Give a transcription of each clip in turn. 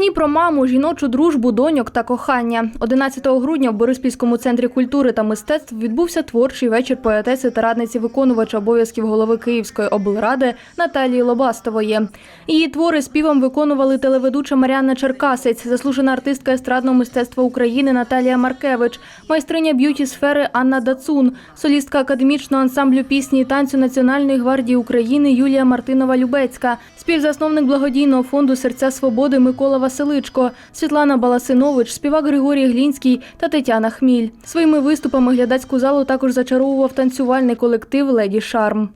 Пісні про маму, жіночу дружбу, доньок та кохання. 11 грудня в Бориспільському центрі культури та мистецтв відбувся творчий вечір поетеси та радниці виконувача обов'язків голови Київської облради Наталії Лобастової. Її твори співом виконували телеведуча Маріанна Черкасець, заслужена артистка естрадного мистецтва України Наталія Маркевич, майстриня б'юті сфери Анна Дацун, солістка академічного ансамблю пісні і танцю Національної гвардії України Юлія Мартинова Любецька, співзасновник благодійного фонду Серця Свободи Микола Василичко, Світлана Баласинович, співак Григорій Глінський та Тетяна Хміль. Своїми виступами глядацьку залу також зачаровував танцювальний колектив Леді Шарм.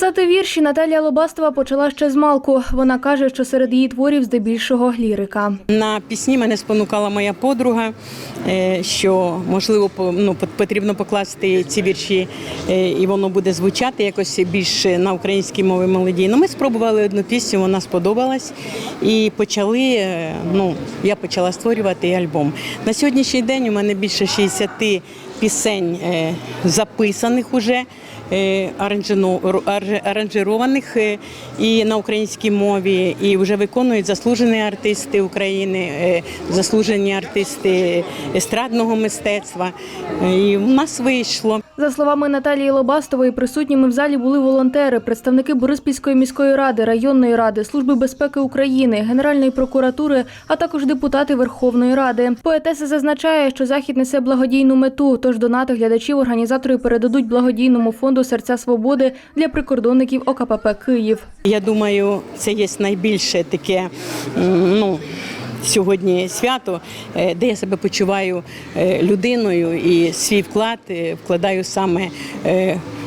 Писати вірші Наталія Лобастова почала ще з малку. Вона каже, що серед її творів здебільшого лірика. На пісні мене спонукала моя подруга, е, що можливо ну, потрібно покласти ці вірші, е, і воно буде звучати якось більше на українській мові мелодійно. Ми спробували одну пісню, вона сподобалась, і почали. е, Ну, я почала створювати альбом. На сьогоднішній день у мене більше 60 пісень е, записаних уже. е, аранжированих е, і на українській мові, і вже виконують заслужені артисти України, заслужені артисти естрадного мистецтва. І в нас вийшло. За словами Наталії Лобастової, присутніми в залі були волонтери, представники Бориспільської міської ради, районної ради, служби безпеки України, Генеральної прокуратури, а також депутати Верховної Ради. Поетеса зазначає, що захід несе благодійну мету. Тож донати глядачів організатори передадуть благодійному фонду Серця Свободи для прикордонників ОКПП Київ. Я думаю, це є найбільше таке. Ну, Сьогодні свято, е, де я себе почуваю е, людиною і свій вклад е, вкладаю саме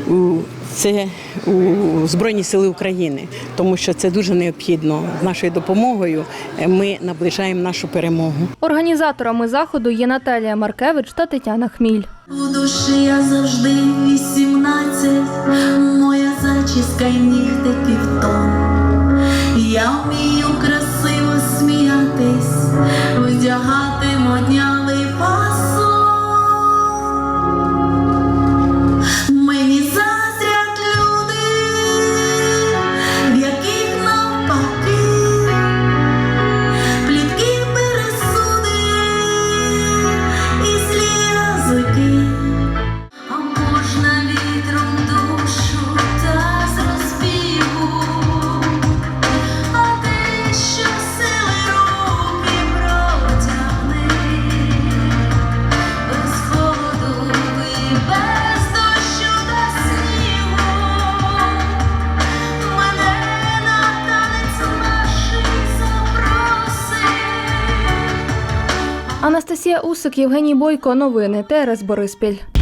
у це у Збройні Сили України, тому що це дуже необхідно. З нашою допомогою ми наближаємо нашу перемогу. Організаторами заходу є Наталія Маркевич та Тетяна Хміль. У душі я завжди вісімнадцять, моя зачіска й нігти півтон. Я вмію Анастасія Усик, Євгеній Бойко. Новини ТРС Бориспіль.